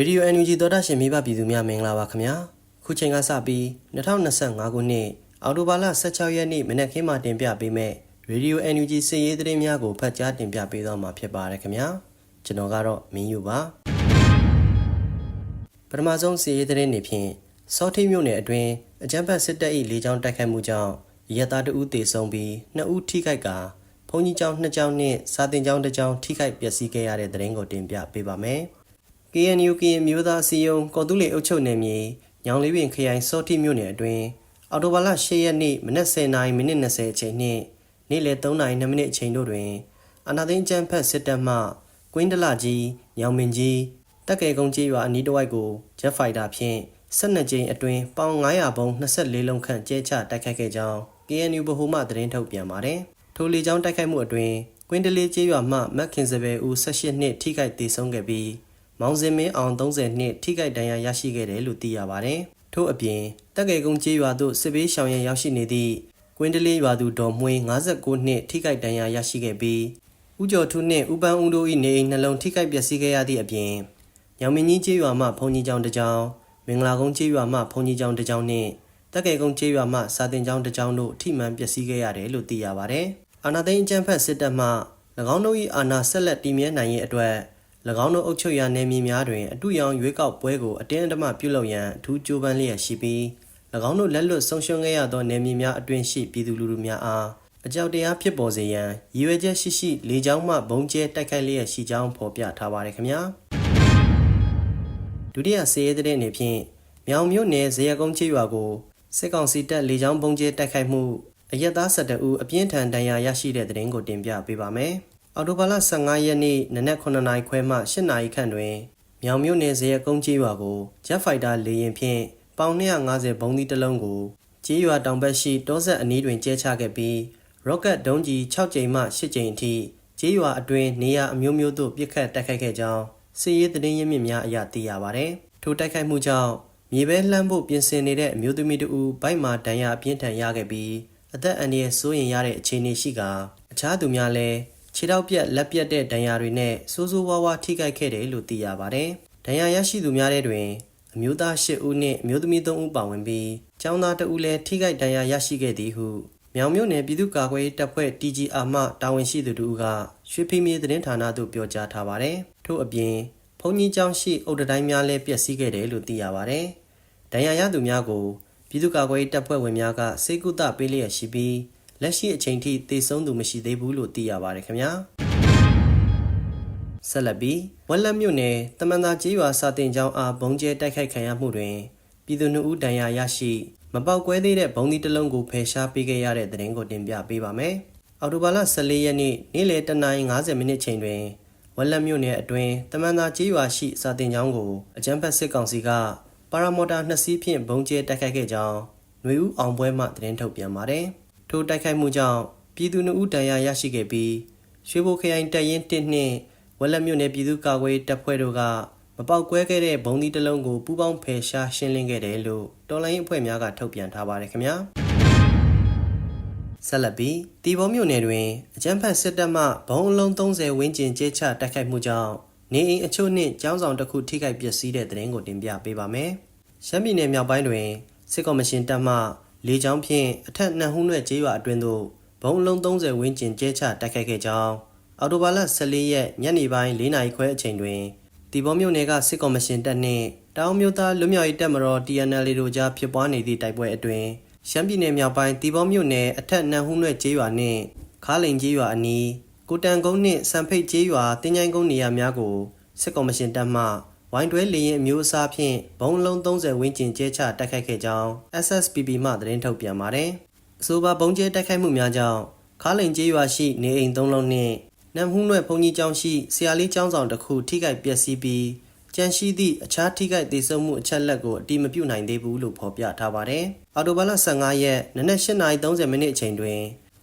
ရေဒီယို NUG သောတာရှင်မိဘပြည်သူများမင်္ဂလာပါခင်ဗျာခုချိန်ကစပြီး2025ခုနှစ်အောက်တိုဘာလ16ရက်နေ့မနက်ခင်းမှာတင်ပြပေးမယ့်ရေဒီယို NUG စည်ရေးသတင်းများကိုဖတ်ကြားတင်ပြပေးသွားမှာဖြစ်ပါတယ်ခင်ဗျာကျွန်တော်ကတော့မင်းယူပါပထမဆုံးစည်ရေးသတင်းတွေဖြင့်စောထိမြို့နယ်အတွင်းအကြမ်းဖက်စစ်တပ်၏လေကြောင်းတိုက်ခိုက်မှုကြောင့်ရဲသားတဦးသေဆုံးပြီးနှစ်ဦးထိခိုက်ကဘုံကြီးကျောင်းနှစ်ကျောင်းနှင့်စာတင်ကျောင်းတစ်ကျောင်းထိခိုက်ပျက်စီးခဲ့ရတဲ့သတင်းကိုတင်ပြပေးပါမယ်။ KNU ကရင်မျိုးသားအစည်းအရုံးကော်တူးလေအုပ်ချုပ်နယ်မြေညောင်လေးပင်ခရိုင်စောတိမြို့နယ်အတွင်းအော်တိုဘာလ10ရက်နေ့မနက်10:00မိနစ်20အချိန်နှင့်နေ့လယ်3:00မိနစ်အချိန်တို့တွင်အနာသိန်းကျန်းဖက်စစ်တပ်မှကွင်းတလကြီးညောင်မင်ကြီးတက်ကေကုန်းကြီးရွာအနီးတစ်ဝိုက်ကိုဂျက်ဖိုက်တာဖြင့်12ကြိမ်အတွင်းပေါင်900ဘုံ24လုံးခန့်ကျဲချတိုက်ခိုက်ခဲ့ကြောင်း KNU ဗဟိုမှသတင်းထုတ်ပြန်ပါတယ်။ထိုလေကြောင်းတိုက်ခိုက်မှုအတွင်းကွင်းတလေးကျေးရွာမှမက်ခင်စပယ်ဦး18နှစ်ထိခိုက်ဒေဆုံးခဲ့ပြီး မောင်စင်မင်းအောင်30နှစ်ထိခိုက်ဒဏ်ရာရရှိခဲ့တယ်လို့သိရပါတယ်။ထို့အပြင်တက်ကေကုန်းကျေးရွာသို့စစ်ဘေးရှောင်ရန်ရောက်ရှိနေသည့်ကွင်းတလေးရွာသူဒေါ်မွှေး59နှစ်ထိခိုက်ဒဏ်ရာရရှိခဲ့ပြီးဦးကျော်ထုနှင့်ဦးပန်းဦးတို့၏နေအိမ်နှလုံးထိခိုက်ပျက်စီးခဲ့ရသည့်အပြင်ညောင်မင်းကြီးကျေးရွာမှဘုံကြီးကျောင်းတစ်ကျောင်းမင်္ဂလာကုန်းကျေးရွာမှဘုံကြီးကျောင်းတစ်ကျောင်းနှင့်တက်ကေကုန်းကျေးရွာမှစာတင်ကျောင်းတစ်ကျောင်းတို့ထိမှန်ပျက်စီးခဲ့ရတယ်လို့သိရပါတယ်။အာနာသိန်းအကြမ်းဖက်စစ်တပ်မှ၎င်းတို့၏အာဏာဆက်လက်တည်မြဲနိုင်ရေးအတွက်၎ င်းတို့အုပ်ချုပ်ရာနယ်မြေများတွင်အတူရောင်ရွေးကောက်ပွဲကိုအတင်းအဓမ္မပြုလုပ်ရန်အထူးကြိုးပမ်းလျက်ရှိပြီး၎င်းတို့လက်လွတ်ဆုံးရှုံးခဲ့ရသောနယ်မြေများအတွင်ရှိပြည်သူလူထုများအားအကြောက်တရားဖြစ်ပေါ်စေရန်ရည်ရွယ်ချက်ရှိရှိလေကြောင်းမှဘုံကျဲတိုက်ခိုက်လျက်ရှိကြောင်းဖော်ပြထားပါတယ်ခင်ဗျာဒုတိယစေရေးတဲ့အနေဖြင့်မြောင်မြို့နယ်ဇေယကုန်းချေရွာကိုစစ်ကောင်စီတပ်လေကြောင်းဘုံကျဲတိုက်ခိုက်မှုအရက်သား12ဦးအပြင်းထန်ဒဏ်ရာရရှိတဲ့တဲ့ရင်ကိုတင်ပြပေးပါမယ်။ အော်တိုဘာလ15ရက်နေ့နနက်9နာရီခွဲမှ10နာရီခန့်တွင်မြောင်မြို့နယ်ဇေယကုန်းကြီးရွာကိုဂျက်ဖိုက်တာလေယာဉ်ဖြင့်ပေါင်250ဘုံသီးတစ်လုံးကိုကြီးရွာတောင်ဘက်ရှိတောဆက်အနီးတွင်ကျဲချခဲ့ပြီးရော့ကတ်ဒုံးကြီး6ကြိမ်မှ10ကြိမ်အထိကြီးရွာအတွင်းနေရာအမျိုးမျိုးသို့ပစ်ခတ်တိုက်ခိုက်ခဲ့ကြောင်းစစ်ရေးသတင်းရင်းမြစ်များအရသိရပါဗျ။ထိုတိုက်ခိုက်မှုကြောင့်မြေပဲလှမ်းဖို့ပြင်ဆင်နေတဲ့အမျိုးသမီးတို့ဘိုက်မှာဒဏ်ရာအပြင်းထန်ရခဲ့ပြီးအသက်အန္တရာယ်စိုးရင်ရတဲ့အခြေအနေရှိကအခြားသူများလည်း ခြေထောက်ပြက်လက်ပြက်တဲ့ဒဏ်ရာတွေနဲ့စိုးစိုးဝါးဝါထိခိုက်ခဲ့တယ်လို့သိရပါတယ်။ဒဏ်ရာရရှိသူများတဲ့တွင်အမျိုးသား၈ဦးနှင့်အမျိုးသမီး၃ဦးပါဝင်ပြီးကျောင်းသားတဦးလည်းထိခိုက်ဒဏ်ရာရရှိခဲ့သည်ဟုမြောင်မြို့နယ်ပြည်သူ့ကာကွယ်ရေးတပ်ဖွဲ့ TGR မှတာဝန်ရှိသူတို့ကရွှေဖိမြေသတင်းဌာနသို့ပြောကြားထားပါတယ်။ထို့အပြင်ဘုံကြီးကျောင်းရှိအုတ်တိုင်းများလည်းပျက်စီးခဲ့တယ်လို့သိရပါတယ်။ဒဏ်ရာရသူများကိုပြည်သူ့ကာကွယ်ရေးတပ်ဖွဲ့ဝင်များကစေကုသပေးလျက်ရှိပြီး လက်ရှိအချိန်ထိသေဆုံးသူမရှိသေးဘူးလို့သိရပါတယ်ခင်ဗျာဆက်လက်ပြီးဝက်လက်မြို့နယ်တမန်သာကျေးရွာစာတင်ကျောင်းအားဘုံကျဲတိုက်ခိုက်ခံရမှုတွင်ပြည်သူနှုတ်ဦးဒဏ်ရာရရှိမပေါက်ကွဲသေးတဲ့ဘုံဒီတစ်လုံးကိုဖယ်ရှားပေးခဲ့ရတဲ့တဲ့ရင်ကိုတင်ပြပေးပါမယ်။အော်တိုဘာလ14ရက်နေ့နေ့လယ်တနာရီ50မိနစ်ချိန်တွင်ဝက်လက်မြို့နယ်အတွင်းတမန်သာကျေးရွာရှိစာတင်ကျောင်းကိုအကြမ်းဖက်စစ်ကောင်စီကပါရာမော်တာနှစ်စီးဖြင့်ဘုံကျဲတိုက်ခိုက်ခဲ့ကြောင်းຫນွေဦးအောင်ပွဲမှသတင်းထုတ်ပြန်ပါတယ်။ ထိုတိုက်ခိုက်မှုကြောင့်ပြည်သူ့နှုတ်ဒဏ်ရာရရှိခဲ့ပြီးရွှေဘိုခရိုင်တပ်ရင်း1နှင့်ဝက်လက်မြို့နယ်ပြည်သူ့ကာကွယ်တပ်ဖွဲ့တို့ကမပေါက်ကွဲခဲ့တဲ့ဘုံဒီတစ်လုံးကိုပူးပေါင်းဖယ်ရှားရှင်းလင်းခဲ့တယ်လို့တော်လိုင်းအဖွဲ့များကထုတ်ပြန်ထားပါတယ်ခင်ဗျာဆက်လက်ပြီးတီဘောမြို့နယ်တွင်အကြမ်းဖက်စစ်တပ်မှဘုံအလုံး30ဝန်းကျင်ကျဲချတိုက်ခိုက်မှုကြောင့်နေအိမ်အချို့နှင့်ကျောင်းဆောင်တစ်ခုထိခိုက်ပျက်စီးတဲ့တဲ့ရင်ကိုတင်ပြပေးပါမယ်။ရှမ်းပြည်နယ်မြောက်ပိုင်းတွင်စစ်ကော်မရှင်တပ်မှ လေကြောင်းဖြင့်အထက်နှံဟုနွဲ့ကျေးရွာအတွင်းသို့ဘုံအလုံး30ဝန်းကျင်ကျဲချတိုက်ခိုက်ခဲ့ကြောင်းအော်တိုဘာလ14ရက်ညနေပိုင်း4နာရီခွဲအချိန်တွင်တီဘောမြို့နယ်ကစစ်ကော်မရှင်တပ်နှင့်တောင်မြို့သားလူမျိုးရေးတပ်မတော် TNL တို့ကြားဖြစ်ပွားနေသည့်တိုက်ပွဲအတွင်းရှမ်းပြည်နယ်မြောက်ပိုင်းတီဘောမြို့နယ်အထက်နှံဟုနွဲ့ကျေးရွာနှင့်ခါလိန်ကျေးရွာအနီးကိုတန်ကုန်းနှင့်စံဖိတ်ကျေးရွာတင်းချိုင်းကုန်းနေရာများကိုစစ်ကော်မရှင်တပ်မှ ဝိုင်းတွဲလေရင်အမျိုးအစားဖြင့်ဘုံလုံး30ဝန်းကျင်ကျဲချတိုက်ခိုက်ခဲ့ကြောင်း SSPP မှသတင်းထုတ်ပြန်ပါတယ်။အဆိုပါဘုံကျဲတိုက်ခိုက်မှုများကြောင့်ခါလိန်ကျေးရွာရှိနေအိမ်၃လုံးနှင့်နမ်ဟုနွဲ့ဘုံကြီးကျောင်းရှိဆရာလေးကျောင်းဆောင်တစ်ခုထိခိုက်ပျက်စီးပြီးကြန့်ရှိသည့်အခြားထိခိုက်ဒေဆုံးမှုအချက်လက်ကိုအတိမပြုနိုင်သေးဘူးလို့ဖော်ပြထားပါတယ်။အော်တိုဘာလ15ရက်နနက်8:30မိနစ်အချိန်တွင်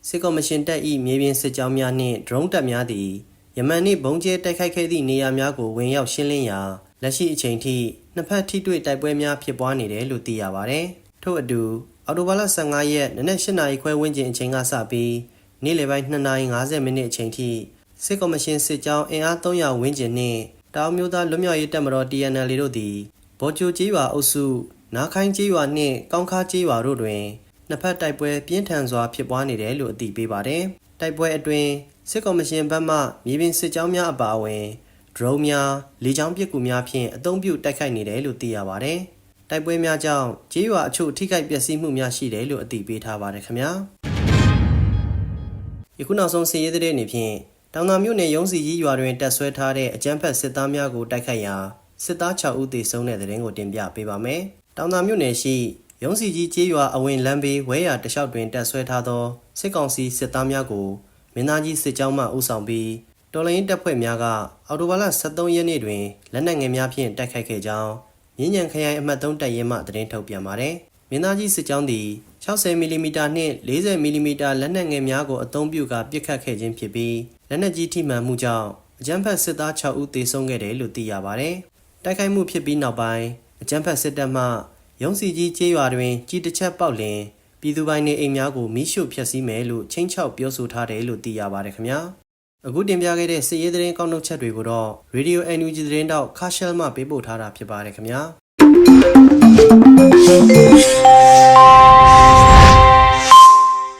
စစ်ကော်မရှင်တပ်၏မြေပြင်စစ်ကြောင်းများနှင့်ဒရုန်းတပ်များသည်ယမန်နှင့်ဘုံကျဲတိုက်ခိုက်ခဲ့သည့်နေရာများကိုဝင်ရောက်ရှင်းလင်းရာ လက်ရှိအချိန်ထိနှစ်ဖက်ထိတွေ့တိုက်ပွဲများဖြစ်ပွားနေတယ်လို့သိရပါတယ်။ထို့အတူအော်တိုဘာလ15ရက်နနက်8နာရီခွဲဝန်းကျင်အချိန်ကစပြီးနေ့လယ်ပိုင်း2:50မိနစ်အချိန်ထိစစ်ကော်မရှင်စစ်ကြောင်းအင်အား300ဝန်းကျင်နှင့်တောင်မျိုးသားလွတ်မြောက်ရေးတပ်မတော် TNL တို့သည်ဘော်ချိုကျေးရွာအုပ်စုနာခိုင်းကျေးရွာနှင့်ကောင်းခါကျေးရွာတို့တွင်နှစ်ဖက်တိုက်ပွဲပြင်းထန်စွာဖြစ်ပွားနေတယ်လို့အသိပေးပါတယ်။တိုက်ပွဲအတွင်းစစ်ကော်မရှင်ဘက်မှမြေပြင်စစ်ကြောင်းများအပါအဝင် ဒရုန်းများလေကြောင်းပစ်ကူများဖြင့်အုံပြုတိုက်ခိုက်နေတယ်လို့သိရပါတယ်။တိုက်ပွဲများကြောင့်ကျေးရွာအချို့ထိခိုက်ပျက်စီးမှုများရှိတယ်လို့အသိပေးထားပါတယ်ခင်ဗျာ။ယခုနောက်ဆုံးစီးရဲတဲ့အနေဖြင့်တောင်သာမြို့နယ်ရုံးစီကြီးရွာတွင်တပ်ဆွဲထားတဲ့အကြမ်းဖက်စစ်သားများကိုတိုက်ခိုက်ရာစစ်သား6ဦးသေဆုံးတဲ့တဲ့ရင်ကိုတင်ပြပေးပါမယ်။တောင်သာမြို့နယ်ရှိရုံးစီကြီးကျေးရွာအဝင်လမ်းဘေးဝဲရတလျှောက်တွင်တပ်ဆွဲထားသောစစ်ကောင်စီစစ်သားများကိုမင်းသားကြီးစစ်ကြောင်းမှဦးဆောင်ပြီး တော်လိုင်းတပ်ဖွဲ့များကအော်တိုဘာလ23ရက်နေ့တွင်လက်နက်ငယ်များဖြင့်တိုက်ခိုက်ခဲ့ကြောင်းမြင်းညံခရိုင်အမှတ်3တပ်ရင်းမှသတင်းထုတ်ပြန်ပါတယ်။မင်းသားကြီးစစ်ကြောင်းသည်60မီလီမီတာနှင့်40မီလီမီတာလက်နက်ငယ်များကိုအသုံးပြုကာပစ်ခတ်ခဲ့ခြင်းဖြစ်ပြီးလက်နက်ကြီးထိမှန်မှုကြောင့်အကြမ်းဖက်စစ်သား6ဦးသေဆုံးခဲ့တယ်လို့သိရပါတယ်။တိုက်ခိုက်မှုဖြစ်ပြီးနောက်ပိုင်းအကြမ်းဖက်စစ်တပ်မှရုံးစီကြီးကျေးရွာတွင်ကြီးတစ်ချက်ပေါက်လင်ပြည်သူပိုင်းနေအိမ်များကိုမိရှို့ဖျက်ဆီးမယ်လို့ချင်းချောက်ပြောဆိုထားတယ်လို့သိရပါတယ်ခင်ဗျာ။ အခုတင်ပြခဲ့တဲ့စစ်ရေးသတင်းကောက်နှုတ်ချက်တွေကိုတော့ Radio NUG သတင်းတောက်ခါရှယ်မှပေးပို့ထားတာဖြစ်ပါတယ်ခင်ဗျာ။